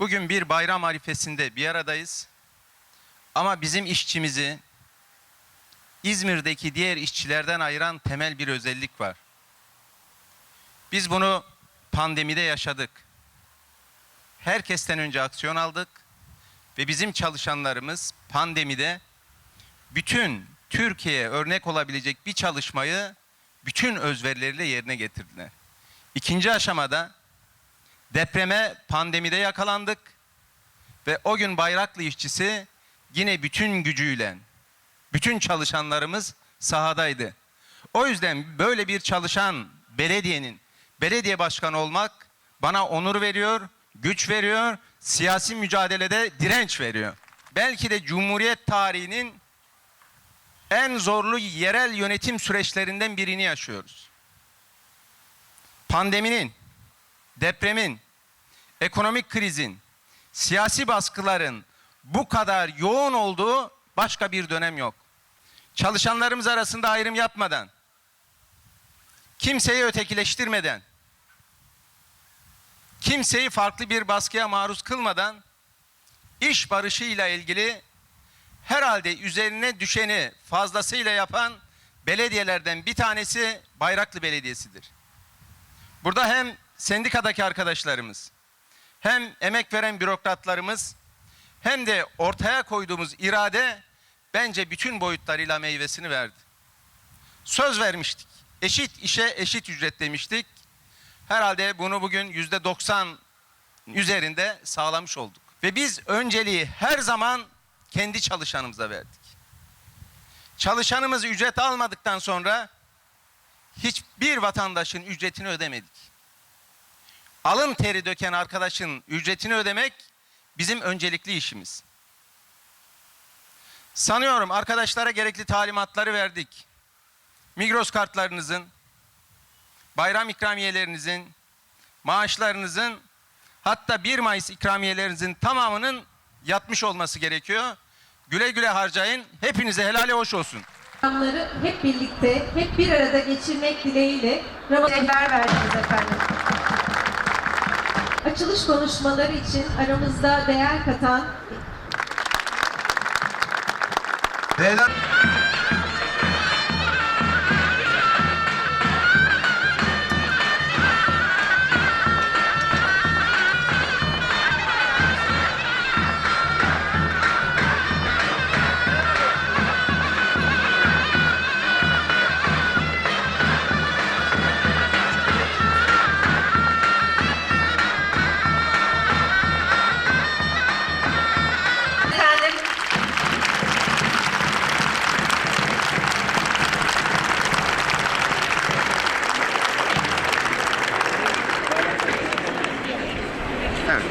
Bugün bir bayram arifesinde bir aradayız. Ama bizim işçimizi İzmir'deki diğer işçilerden ayıran temel bir özellik var. Biz bunu pandemide yaşadık. Herkesten önce aksiyon aldık ve bizim çalışanlarımız pandemide bütün Türkiye'ye örnek olabilecek bir çalışmayı bütün özverileriyle yerine getirdiler. İkinci aşamada depreme pandemide yakalandık ve o gün Bayraklı işçisi yine bütün gücüyle bütün çalışanlarımız sahadaydı. O yüzden böyle bir çalışan belediyenin belediye başkanı olmak bana onur veriyor, güç veriyor, siyasi mücadelede direnç veriyor. Belki de Cumhuriyet tarihinin en zorlu yerel yönetim süreçlerinden birini yaşıyoruz. Pandeminin, depremin, ekonomik krizin, siyasi baskıların bu kadar yoğun olduğu başka bir dönem yok. Çalışanlarımız arasında ayrım yapmadan, kimseyi ötekileştirmeden, kimseyi farklı bir baskıya maruz kılmadan iş barışıyla ilgili herhalde üzerine düşeni fazlasıyla yapan belediyelerden bir tanesi Bayraklı Belediyesi'dir. Burada hem sendikadaki arkadaşlarımız, hem emek veren bürokratlarımız, hem de ortaya koyduğumuz irade bence bütün boyutlarıyla meyvesini verdi. Söz vermiştik. Eşit işe eşit ücret demiştik. Herhalde bunu bugün yüzde 90 üzerinde sağlamış olduk. Ve biz önceliği her zaman kendi çalışanımıza verdik. Çalışanımız ücret almadıktan sonra hiçbir vatandaşın ücretini ödemedik. Alın teri döken arkadaşın ücretini ödemek bizim öncelikli işimiz. Sanıyorum arkadaşlara gerekli talimatları verdik. Migros kartlarınızın, bayram ikramiyelerinizin, maaşlarınızın hatta 1 Mayıs ikramiyelerinizin tamamının yatmış olması gerekiyor. Güle güle harcayın. Hepinize helale hoş olsun. Ramazanları hep birlikte, hep bir arada geçirmek dileğiyle Ramazan Rehber verdiniz efendim. Açılış konuşmaları için aramızda değer katan Değerli